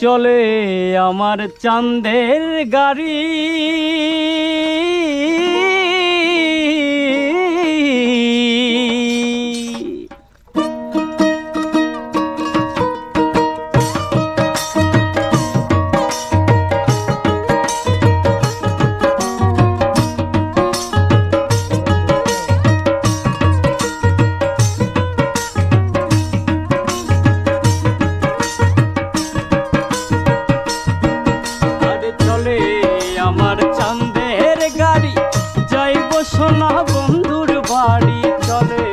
চলে আমার চাঁদের গাড়ি। সোনা বন্ধুর বাড়ি চলে।